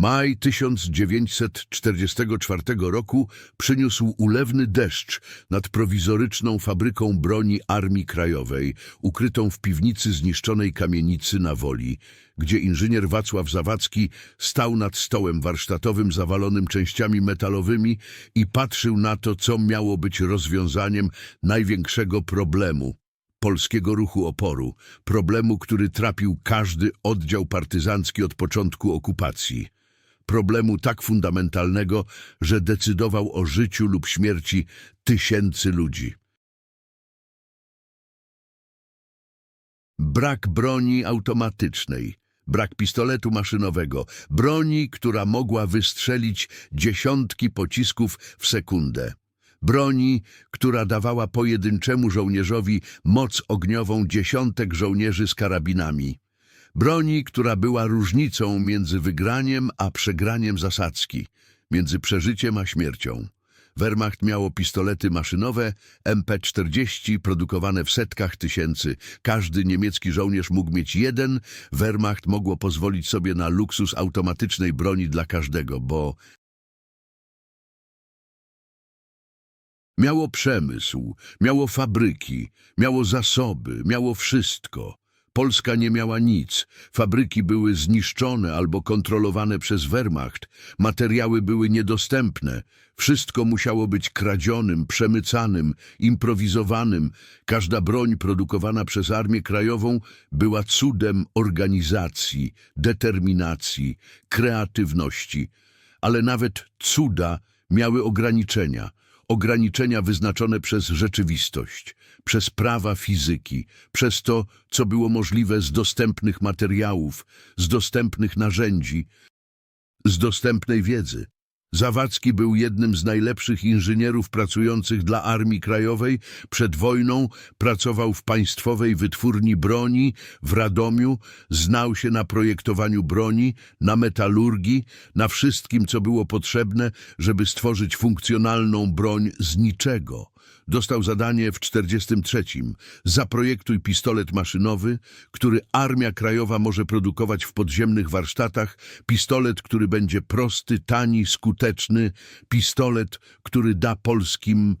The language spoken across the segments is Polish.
Maj 1944 roku przyniósł ulewny deszcz nad prowizoryczną fabryką broni Armii Krajowej, ukrytą w piwnicy zniszczonej kamienicy na Woli, gdzie inżynier Wacław Zawadzki stał nad stołem warsztatowym zawalonym częściami metalowymi i patrzył na to, co miało być rozwiązaniem największego problemu polskiego ruchu oporu, problemu, który trapił każdy oddział partyzancki od początku okupacji. Problemu tak fundamentalnego, że decydował o życiu lub śmierci tysięcy ludzi. Brak broni automatycznej, brak pistoletu maszynowego, broni, która mogła wystrzelić dziesiątki pocisków w sekundę. Broni, która dawała pojedynczemu żołnierzowi moc ogniową dziesiątek żołnierzy z karabinami. Broni, która była różnicą między wygraniem a przegraniem zasadzki, między przeżyciem a śmiercią. Wehrmacht miało pistolety maszynowe MP-40 produkowane w setkach tysięcy. Każdy niemiecki żołnierz mógł mieć jeden. Wehrmacht mogło pozwolić sobie na luksus automatycznej broni dla każdego, bo Miało przemysł, miało fabryki, miało zasoby, miało wszystko. Polska nie miała nic. Fabryki były zniszczone albo kontrolowane przez Wehrmacht. Materiały były niedostępne. Wszystko musiało być kradzionym, przemycanym, improwizowanym. Każda broń produkowana przez Armię Krajową była cudem organizacji, determinacji, kreatywności. Ale nawet cuda miały ograniczenia ograniczenia wyznaczone przez rzeczywistość, przez prawa fizyki, przez to, co było możliwe z dostępnych materiałów, z dostępnych narzędzi, z dostępnej wiedzy. Zawadzki był jednym z najlepszych inżynierów pracujących dla Armii Krajowej. Przed wojną pracował w Państwowej Wytwórni Broni w Radomiu, znał się na projektowaniu broni, na metalurgii, na wszystkim, co było potrzebne, żeby stworzyć funkcjonalną broń z niczego. Dostał zadanie w 43. Zaprojektuj pistolet maszynowy, który Armia Krajowa może produkować w podziemnych warsztatach. Pistolet, który będzie prosty, tani, skuteczny. Pistolet, który da polskim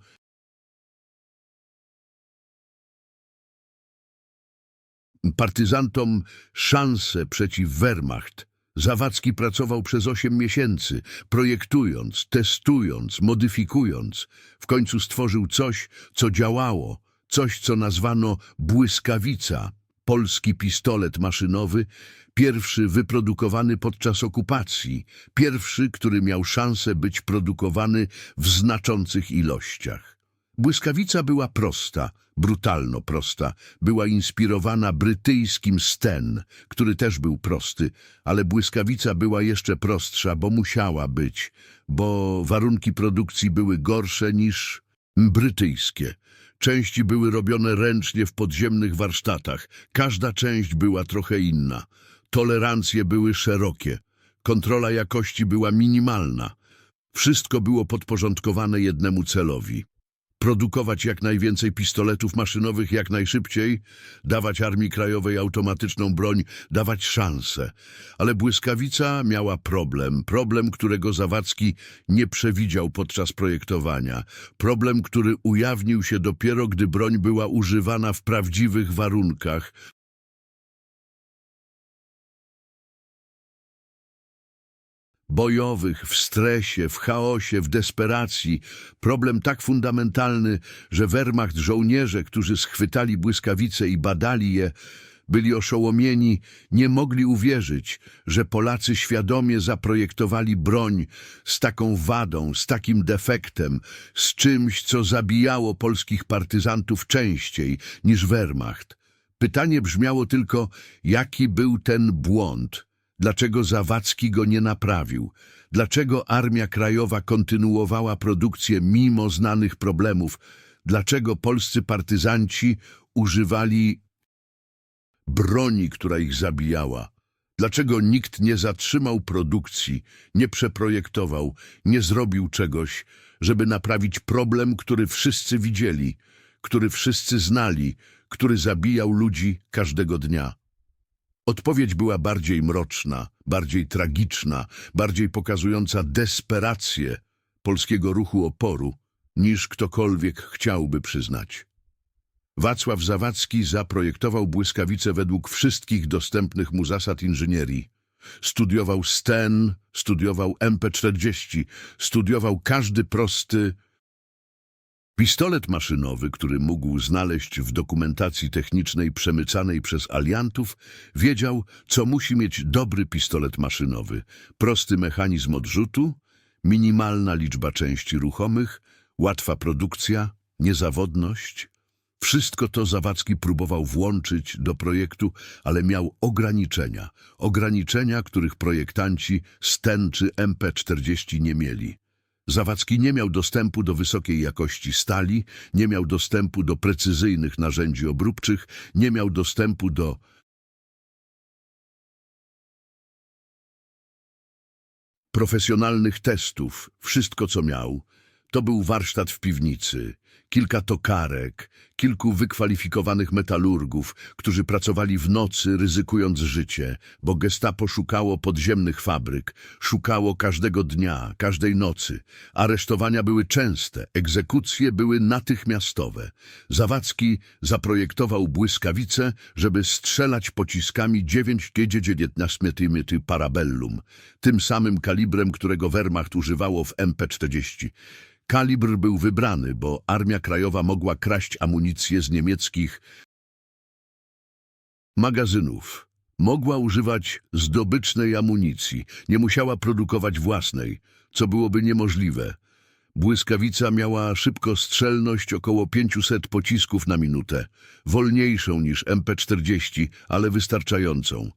partyzantom szansę przeciw Wehrmacht. Zawadzki pracował przez osiem miesięcy, projektując, testując, modyfikując. W końcu stworzył coś, co działało, coś, co nazwano błyskawica, polski pistolet maszynowy, pierwszy wyprodukowany podczas okupacji, pierwszy, który miał szansę być produkowany w znaczących ilościach. Błyskawica była prosta, brutalno prosta. Była inspirowana brytyjskim Sten, który też był prosty, ale błyskawica była jeszcze prostsza, bo musiała być, bo warunki produkcji były gorsze niż brytyjskie. Części były robione ręcznie w podziemnych warsztatach. Każda część była trochę inna. Tolerancje były szerokie. Kontrola jakości była minimalna. Wszystko było podporządkowane jednemu celowi produkować jak najwięcej pistoletów maszynowych jak najszybciej, dawać Armii Krajowej automatyczną broń, dawać szansę. Ale błyskawica miała problem, problem, którego Zawadzki nie przewidział podczas projektowania. Problem, który ujawnił się dopiero, gdy broń była używana w prawdziwych warunkach, bojowych, w stresie, w chaosie, w desperacji. Problem tak fundamentalny, że Wehrmacht, żołnierze, którzy schwytali błyskawice i badali je, byli oszołomieni, nie mogli uwierzyć, że Polacy świadomie zaprojektowali broń z taką wadą, z takim defektem, z czymś, co zabijało polskich partyzantów częściej niż Wehrmacht. Pytanie brzmiało tylko, jaki był ten błąd – Dlaczego Zawadzki go nie naprawił? Dlaczego Armia Krajowa kontynuowała produkcję mimo znanych problemów? Dlaczego polscy partyzanci używali broni, która ich zabijała? Dlaczego nikt nie zatrzymał produkcji, nie przeprojektował, nie zrobił czegoś, żeby naprawić problem, który wszyscy widzieli, który wszyscy znali, który zabijał ludzi każdego dnia? Odpowiedź była bardziej mroczna, bardziej tragiczna, bardziej pokazująca desperację polskiego ruchu oporu, niż ktokolwiek chciałby przyznać. Wacław Zawadzki zaprojektował błyskawice według wszystkich dostępnych mu zasad inżynierii. Studiował STEN, studiował MP40, studiował każdy prosty pistolet maszynowy, który mógł znaleźć w dokumentacji technicznej przemycanej przez aliantów, wiedział, co musi mieć dobry pistolet maszynowy. Prosty mechanizm odrzutu, minimalna liczba części ruchomych, łatwa produkcja, niezawodność. Wszystko to Zawadzki próbował włączyć do projektu, ale miał ograniczenia. Ograniczenia, których projektanci STEN czy MP40 nie mieli. Zawadzki nie miał dostępu do wysokiej jakości stali, nie miał dostępu do precyzyjnych narzędzi obróbczych, nie miał dostępu do profesjonalnych testów. Wszystko, co miał, to był warsztat w piwnicy, kilka tokarek, kilku wykwalifikowanych metalurgów, którzy pracowali w nocy, ryzykując życie, bo gestapo szukało podziemnych fabryk, szukało każdego dnia, każdej nocy. Aresztowania były częste, egzekucje były natychmiastowe. Zawadzki zaprojektował błyskawice, żeby strzelać pociskami 9,19 mm Parabellum, tym samym kalibrem, którego Wehrmacht używało w MP40. Kalibr był wybrany, bo Armia Krajowa mogła kraść amunicję z niemieckich magazynów. Mogła używać zdobycznej amunicji, nie musiała produkować własnej, co byłoby niemożliwe. Błyskawica miała szybkostrzelność około 500 pocisków na minutę, wolniejszą niż MP40, ale wystarczającą.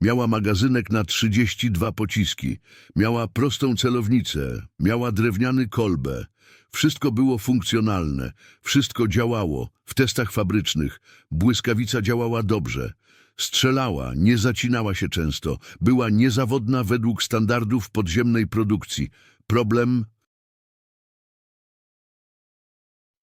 Miała magazynek na 32 pociski, miała prostą celownicę, miała drewniany kolbę. Wszystko było funkcjonalne, wszystko działało. W testach fabrycznych błyskawica działała dobrze. Strzelała, nie zacinała się często, była niezawodna według standardów podziemnej produkcji. Problem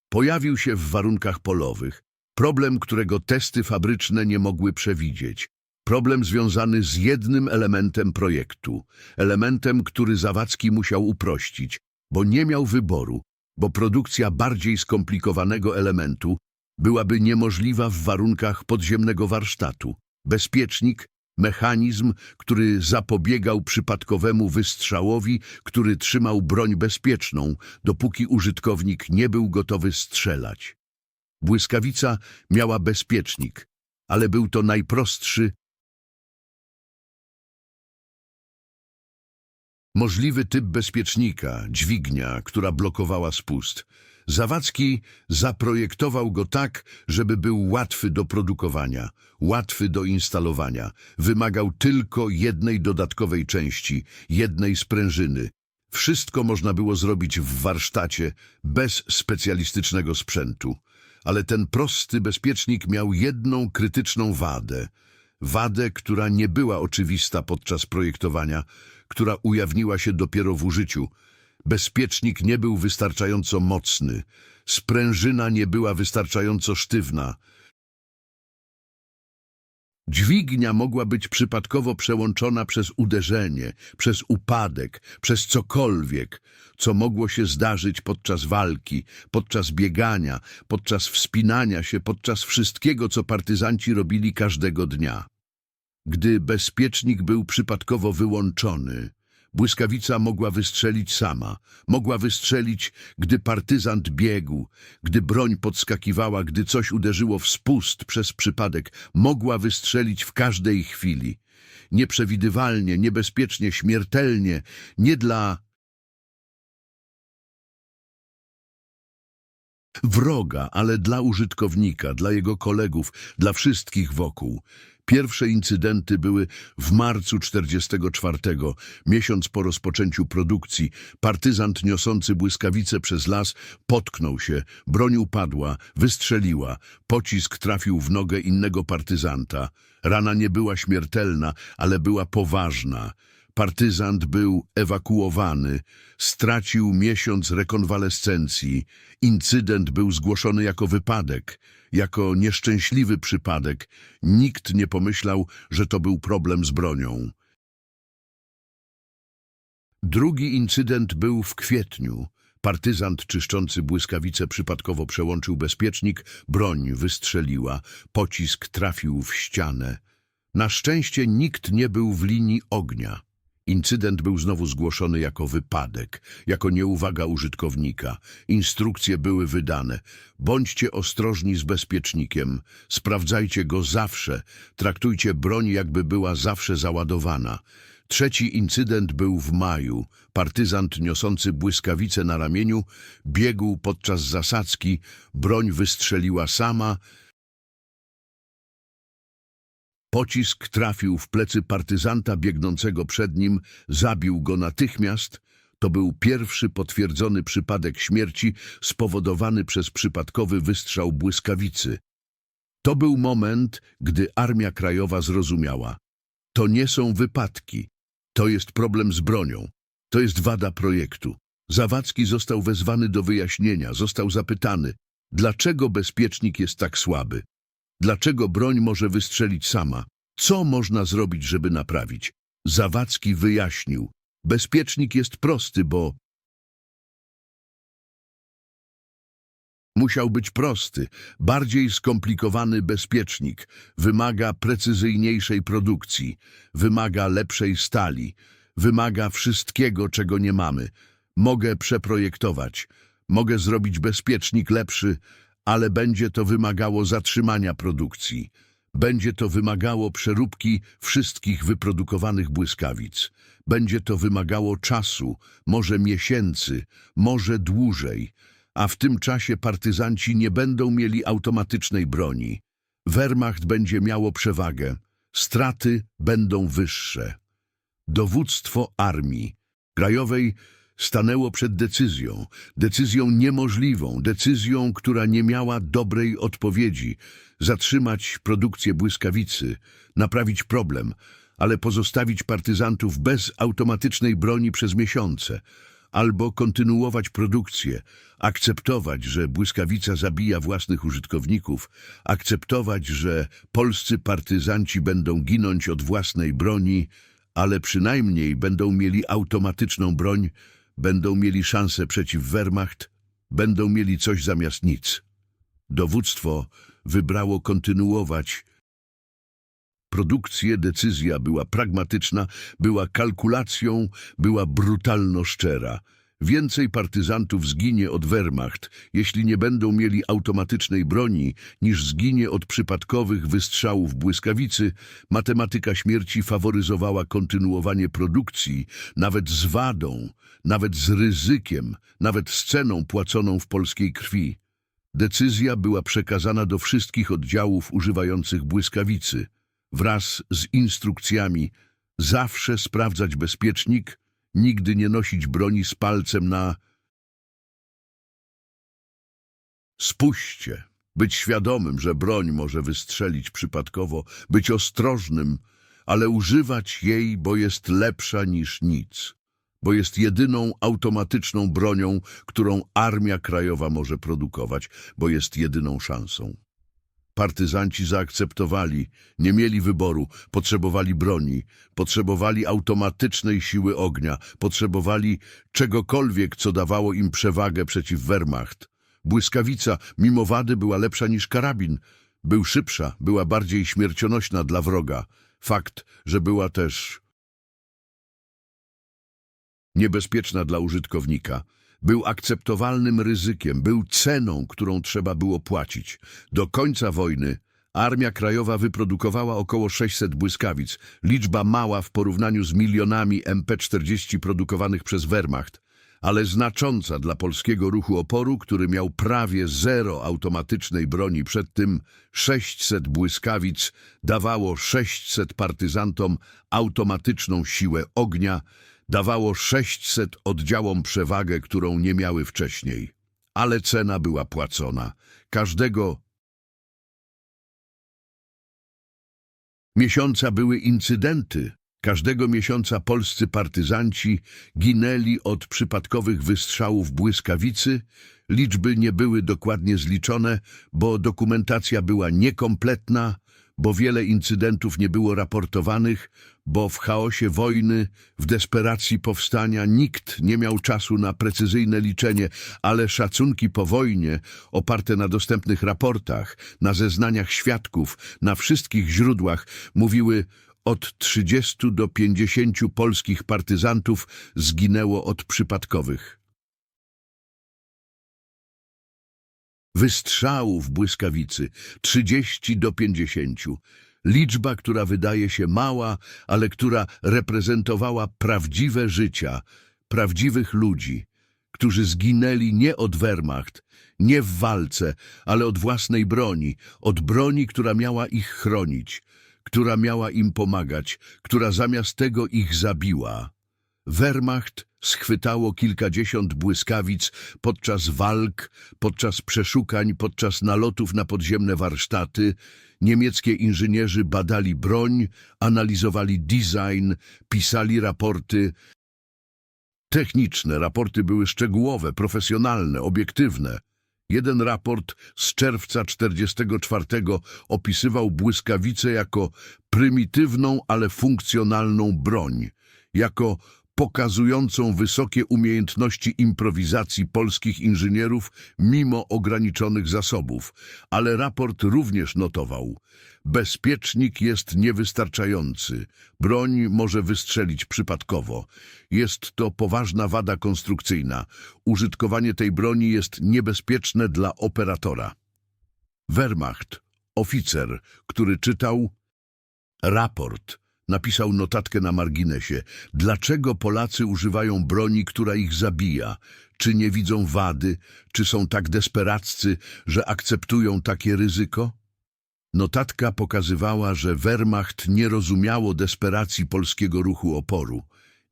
pojawił się w warunkach polowych. Problem, którego testy fabryczne nie mogły przewidzieć. Problem związany z jednym elementem projektu. Elementem, który Zawadzki musiał uprościć, bo nie miał wyboru, bo produkcja bardziej skomplikowanego elementu byłaby niemożliwa w warunkach podziemnego warsztatu. Bezpiecznik, mechanizm, który zapobiegał przypadkowemu wystrzałowi, który trzymał broń bezpieczną, dopóki użytkownik nie był gotowy strzelać. Błyskawica miała bezpiecznik, ale był to najprostszy, Możliwy typ bezpiecznika, dźwignia, która blokowała spust. Zawadzki zaprojektował go tak, żeby był łatwy do produkowania, łatwy do instalowania. Wymagał tylko jednej dodatkowej części, jednej sprężyny. Wszystko można było zrobić w warsztacie, bez specjalistycznego sprzętu. Ale ten prosty bezpiecznik miał jedną krytyczną wadę. Wadę, która nie była oczywista podczas projektowania, która ujawniła się dopiero w użyciu. Bezpiecznik nie był wystarczająco mocny, sprężyna nie była wystarczająco sztywna. Dźwignia mogła być przypadkowo przełączona przez uderzenie, przez upadek, przez cokolwiek, co mogło się zdarzyć podczas walki, podczas biegania, podczas wspinania się, podczas wszystkiego, co partyzanci robili każdego dnia. Gdy bezpiecznik był przypadkowo wyłączony, błyskawica mogła wystrzelić sama. Mogła wystrzelić, gdy partyzant biegł, gdy broń podskakiwała, gdy coś uderzyło w spust przez przypadek. Mogła wystrzelić w każdej chwili. Nieprzewidywalnie, niebezpiecznie, śmiertelnie, nie dla wroga, ale dla użytkownika, dla jego kolegów, dla wszystkich wokół. Pierwsze incydenty były w marcu 44, miesiąc po rozpoczęciu produkcji. Partyzant niosący błyskawice przez las potknął się, broń upadła, wystrzeliła. Pocisk trafił w nogę innego partyzanta. Rana nie była śmiertelna, ale była poważna. Partyzant był ewakuowany, stracił miesiąc rekonwalescencji. Incydent był zgłoszony jako wypadek, jako nieszczęśliwy przypadek. Nikt nie pomyślał, że to był problem z bronią. Drugi incydent był w kwietniu. Partyzant czyszczący błyskawice przypadkowo przełączył bezpiecznik, broń wystrzeliła, pocisk trafił w ścianę. Na szczęście nikt nie był w linii ognia. Incydent był znowu zgłoszony jako wypadek, jako nieuwaga użytkownika. Instrukcje były wydane. Bądźcie ostrożni z bezpiecznikiem. Sprawdzajcie go zawsze. Traktujcie broń, jakby była zawsze załadowana. Trzeci incydent był w maju. Partyzant niosący błyskawice na ramieniu biegł podczas zasadzki. Broń wystrzeliła sama. Pocisk trafił w plecy partyzanta biegnącego przed nim, zabił go natychmiast. To był pierwszy potwierdzony przypadek śmierci spowodowany przez przypadkowy wystrzał błyskawicy. To był moment, gdy Armia Krajowa zrozumiała. To nie są wypadki. To jest problem z bronią. To jest wada projektu. Zawadzki został wezwany do wyjaśnienia, został zapytany, dlaczego bezpiecznik jest tak słaby? Dlaczego broń może wystrzelić sama? Co można zrobić, żeby naprawić? Zawadzki wyjaśnił. Bezpiecznik jest prosty, bo musiał być prosty. Bardziej skomplikowany bezpiecznik wymaga precyzyjniejszej produkcji, wymaga lepszej stali, wymaga wszystkiego, czego nie mamy. Mogę przeprojektować, mogę zrobić bezpiecznik lepszy, ale będzie to wymagało zatrzymania produkcji. Będzie to wymagało przeróbki wszystkich wyprodukowanych błyskawic. Będzie to wymagało czasu, może miesięcy, może dłużej. A w tym czasie partyzanci nie będą mieli automatycznej broni. Wehrmacht będzie miało przewagę. Straty będą wyższe. Dowództwo Armii Krajowej stanęło przed decyzją, decyzją niemożliwą, decyzją, która nie miała dobrej odpowiedzi. Zatrzymać produkcję błyskawicy, naprawić problem, ale pozostawić partyzantów bez automatycznej broni przez miesiące, albo kontynuować produkcję, akceptować, że błyskawica zabija własnych użytkowników, akceptować, że polscy partyzanci będą ginąć od własnej broni, ale przynajmniej będą mieli automatyczną broń, będą mieli szansę przeciw Wehrmacht, będą mieli coś zamiast nic. Dowództwo wybrało kontynuować produkcję, decyzja była pragmatyczna, była kalkulacją, była brutalno szczera. Więcej partyzantów zginie od Wehrmacht, jeśli nie będą mieli automatycznej broni, niż zginie od przypadkowych wystrzałów błyskawicy. Matematyka śmierci faworyzowała kontynuowanie produkcji, nawet z wadą, nawet z ryzykiem, nawet z ceną płaconą w polskiej krwi. Decyzja była przekazana do wszystkich oddziałów używających błyskawicy, wraz z instrukcjami zawsze sprawdzać bezpiecznik, nigdy nie nosić broni z palcem na... Spuśćcie, być świadomym, że broń może wystrzelić przypadkowo, być ostrożnym, ale używać jej, bo jest lepsza niż nic, bo jest jedyną automatyczną bronią, którą Armia Krajowa może produkować, bo jest jedyną szansą. Partyzanci zaakceptowali, nie mieli wyboru, potrzebowali broni, potrzebowali automatycznej siły ognia, potrzebowali czegokolwiek, co dawało im przewagę przeciw Wehrmacht. Błyskawica, mimo wady, była lepsza niż karabin. Był szybsza, była bardziej śmiercionośna dla wroga. Fakt, że była też niebezpieczna dla użytkownika. Był akceptowalnym ryzykiem, był ceną, którą trzeba było płacić. Do końca wojny Armia Krajowa wyprodukowała około 600 błyskawic, liczba mała w porównaniu z milionami MP-40 produkowanych przez Wehrmacht, ale znacząca dla polskiego ruchu oporu, który miał prawie zero automatycznej broni. Przed tym 600 błyskawic dawało 600 partyzantom automatyczną siłę ognia, dawało 600 oddziałom przewagę, którą nie miały wcześniej. Ale cena była płacona. Każdego miesiąca były incydenty, Każdego miesiąca polscy partyzanci ginęli od przypadkowych wystrzałów błyskawicy. Liczby nie były dokładnie zliczone, bo dokumentacja była niekompletna, bo wiele incydentów nie było raportowanych, bo w chaosie wojny, w desperacji powstania nikt nie miał czasu na precyzyjne liczenie, ale szacunki po wojnie, oparte na dostępnych raportach, na zeznaniach świadków, na wszystkich źródłach, mówiły od 30 do 50 polskich partyzantów zginęło od przypadkowych. Wystrzałów błyskawicy 30 do 50. Liczba, która wydaje się mała, ale która reprezentowała prawdziwe życia, prawdziwych ludzi, którzy zginęli nie od Wehrmacht, nie w walce, ale od własnej broni, od broni, która miała ich chronić, która miała im pomagać, która zamiast tego ich zabiła. Wehrmacht schwytało kilkadziesiąt błyskawic podczas walk, podczas przeszukań, podczas nalotów na podziemne warsztaty. Niemieckie inżynierzy badali broń, analizowali design, pisali raporty. Techniczne raporty były szczegółowe, profesjonalne, obiektywne. Jeden raport z czerwca 44 opisywał błyskawicę jako prymitywną, ale funkcjonalną broń, jako pokazującą wysokie umiejętności improwizacji polskich inżynierów mimo ograniczonych zasobów. Ale raport również notował, bezpiecznik jest niewystarczający, broń może wystrzelić przypadkowo. Jest to poważna wada konstrukcyjna. Użytkowanie tej broni jest niebezpieczne dla operatora. Wehrmacht, oficer, który czytał raport, napisał notatkę na marginesie. Dlaczego Polacy używają broni, która ich zabija? Czy nie widzą wady? Czy są tak desperaccy, że akceptują takie ryzyko? Notatka pokazywała, że Wehrmacht nie rozumiało desperacji polskiego ruchu oporu.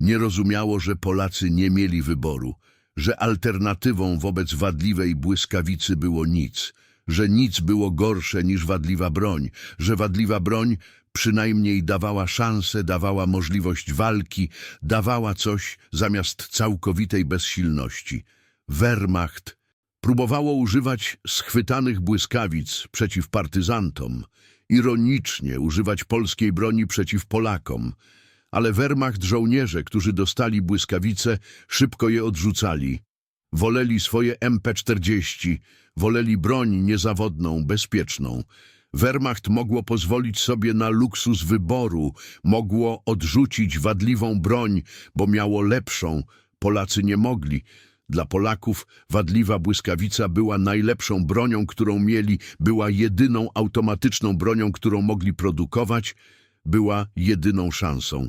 Nie rozumiało, że Polacy nie mieli wyboru, że alternatywą wobec wadliwej błyskawicy było nic, że nic było gorsze niż wadliwa broń, że wadliwa broń przynajmniej dawała szansę, dawała możliwość walki, dawała coś zamiast całkowitej bezsilności. Wehrmacht próbowało używać schwytanych błyskawic przeciw partyzantom, ironicznie używać polskiej broni przeciw Polakom, ale Wehrmacht żołnierze, którzy dostali błyskawice, szybko je odrzucali. Woleli swoje MP40, woleli broń niezawodną, bezpieczną. Wehrmacht mogło pozwolić sobie na luksus wyboru, mogło odrzucić wadliwą broń, bo miało lepszą. Polacy nie mogli. Dla Polaków wadliwa błyskawica była najlepszą bronią, którą mieli, była jedyną automatyczną bronią, którą mogli produkować, była jedyną szansą.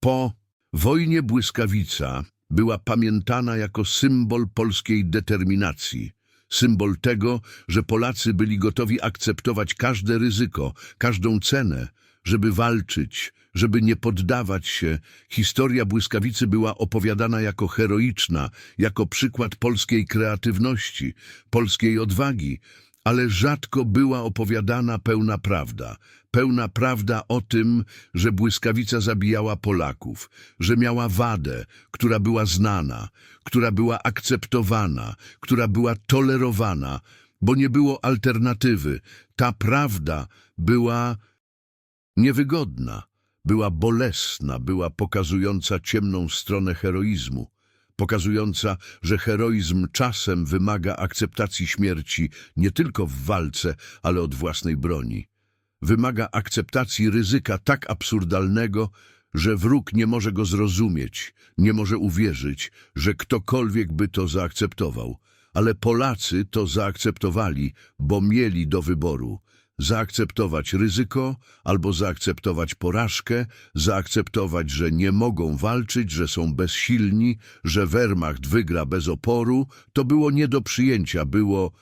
Po wojnie błyskawica była pamiętana jako symbol polskiej determinacji, symbol tego, że Polacy byli gotowi akceptować każde ryzyko, każdą cenę, żeby walczyć, żeby nie poddawać się. Historia błyskawicy była opowiadana jako heroiczna, jako przykład polskiej kreatywności, polskiej odwagi, ale rzadko była opowiadana pełna prawda. Pełna prawda o tym, że błyskawica zabijała Polaków, że miała wadę, która była znana, która była akceptowana, która była tolerowana, bo nie było alternatywy. Ta prawda była niewygodna, była bolesna, była pokazująca ciemną stronę heroizmu pokazująca, że heroizm czasem wymaga akceptacji śmierci nie tylko w walce, ale od własnej broni. Wymaga akceptacji ryzyka tak absurdalnego, że wróg nie może go zrozumieć, nie może uwierzyć, że ktokolwiek by to zaakceptował. Ale Polacy to zaakceptowali, bo mieli do wyboru zaakceptować ryzyko albo zaakceptować porażkę, zaakceptować, że nie mogą walczyć, że są bezsilni, że Wehrmacht wygra bez oporu, to było nie do przyjęcia, było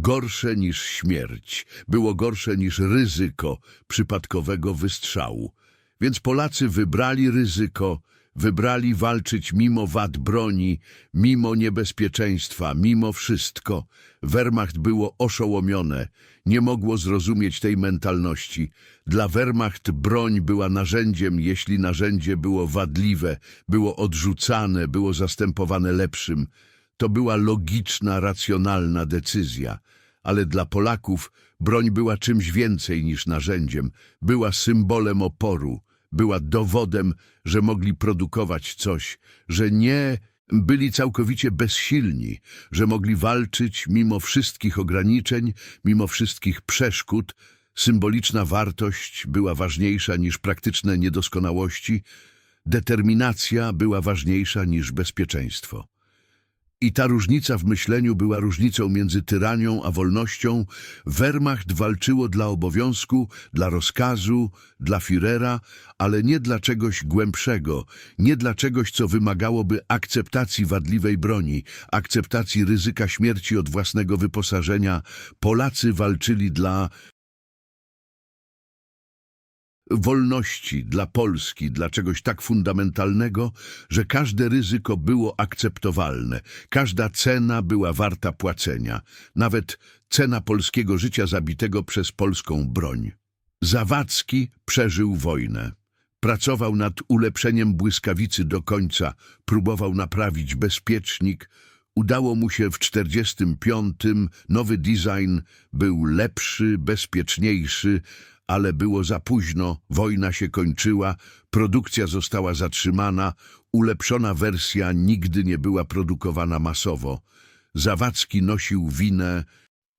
gorsze niż śmierć, było gorsze niż ryzyko przypadkowego wystrzału. Więc Polacy wybrali ryzyko, Wybrali walczyć mimo wad broni, mimo niebezpieczeństwa, mimo wszystko. Wehrmacht było oszołomione, nie mogło zrozumieć tej mentalności. Dla Wehrmacht broń była narzędziem, jeśli narzędzie było wadliwe, było odrzucane, było zastępowane lepszym. To była logiczna, racjonalna decyzja. Ale dla Polaków broń była czymś więcej niż narzędziem, była symbolem oporu, była dowodem, że mogli produkować coś, że nie byli całkowicie bezsilni, że mogli walczyć mimo wszystkich ograniczeń, mimo wszystkich przeszkód. Symboliczna wartość była ważniejsza niż praktyczne niedoskonałości, determinacja była ważniejsza niż bezpieczeństwo. I ta różnica w myśleniu była różnicą między tyranią a wolnością. Wehrmacht walczyło dla obowiązku, dla rozkazu, dla Führera, ale nie dla czegoś głębszego, nie dla czegoś, co wymagałoby akceptacji wadliwej broni, akceptacji ryzyka śmierci od własnego wyposażenia. Polacy walczyli dla wolności dla Polski, dla czegoś tak fundamentalnego, że każde ryzyko było akceptowalne, każda cena była warta płacenia, nawet cena polskiego życia zabitego przez polską broń. Zawadzki przeżył wojnę. Pracował nad ulepszeniem błyskawicy do końca, próbował naprawić bezpiecznik. Udało mu się w 45. Nowy design był lepszy, bezpieczniejszy, ale było za późno, wojna się kończyła, produkcja została zatrzymana, ulepszona wersja nigdy nie była produkowana masowo. Zawadzki nosił winę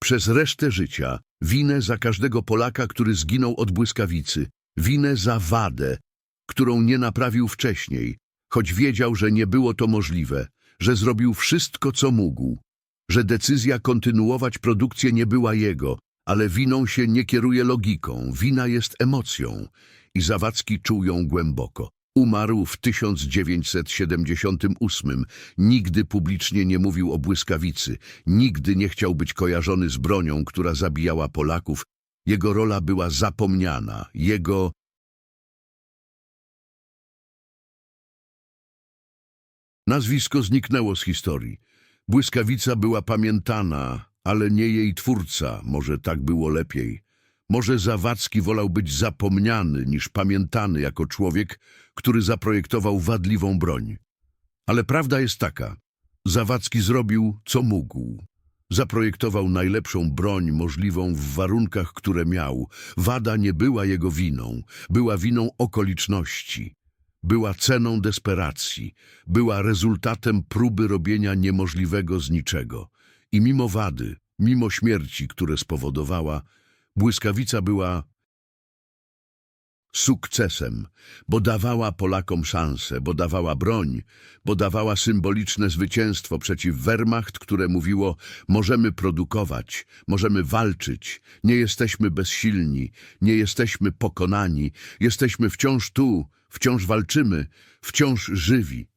przez resztę życia, winę za każdego Polaka, który zginął od błyskawicy, winę za wadę, którą nie naprawił wcześniej, choć wiedział, że nie było to możliwe, że zrobił wszystko, co mógł, że decyzja kontynuować produkcję nie była jego, ale winą się nie kieruje logiką, wina jest emocją i Zawadzki czuł ją głęboko. Umarł w 1978. Nigdy publicznie nie mówił o błyskawicy. Nigdy nie chciał być kojarzony z bronią, która zabijała Polaków. Jego rola była zapomniana. Jego nazwisko zniknęło z historii. Błyskawica była pamiętana, ale nie jej twórca, może tak było lepiej. Może Zawadzki wolał być zapomniany niż pamiętany jako człowiek, który zaprojektował wadliwą broń. Ale prawda jest taka, Zawadzki zrobił, co mógł. Zaprojektował najlepszą broń możliwą w warunkach, które miał. Wada nie była jego winą, była winą okoliczności. Była ceną desperacji, była rezultatem próby robienia niemożliwego z niczego. I mimo wady, mimo śmierci, które spowodowała, błyskawica była sukcesem, bo dawała Polakom szansę, bo dawała broń, bo dawała symboliczne zwycięstwo przeciw Wehrmacht, które mówiło możemy produkować, możemy walczyć, nie jesteśmy bezsilni, nie jesteśmy pokonani, jesteśmy wciąż tu, wciąż walczymy, wciąż żywi.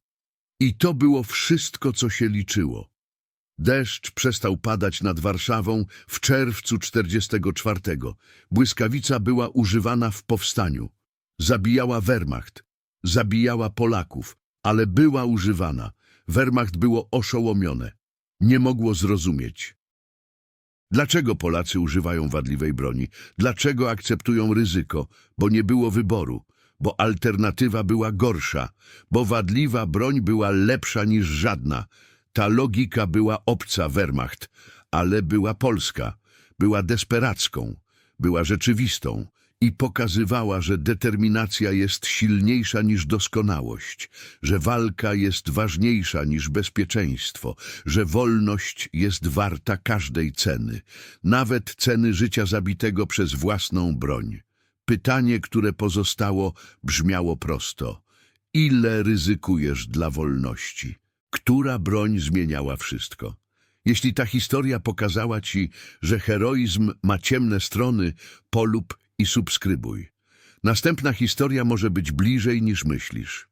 I to było wszystko, co się liczyło. Deszcz przestał padać nad Warszawą w czerwcu 44. Błyskawica była używana w powstaniu. Zabijała Wehrmacht, zabijała Polaków, ale była używana. Wehrmacht było oszołomione. Nie mogło zrozumieć. Dlaczego Polacy używają wadliwej broni? Dlaczego akceptują ryzyko? Bo nie było wyboru, bo alternatywa była gorsza, bo wadliwa broń była lepsza niż żadna. Ta logika była obca Wehrmacht, ale była polska, była desperacką, była rzeczywistą i pokazywała, że determinacja jest silniejsza niż doskonałość, że walka jest ważniejsza niż bezpieczeństwo, że wolność jest warta każdej ceny, nawet ceny życia zabitego przez własną broń. Pytanie, które pozostało, brzmiało prosto. Ile ryzykujesz dla wolności? Która broń zmieniała wszystko. Jeśli ta historia pokazała ci, że heroizm ma ciemne strony, polub i subskrybuj. Następna historia może być bliżej niż myślisz.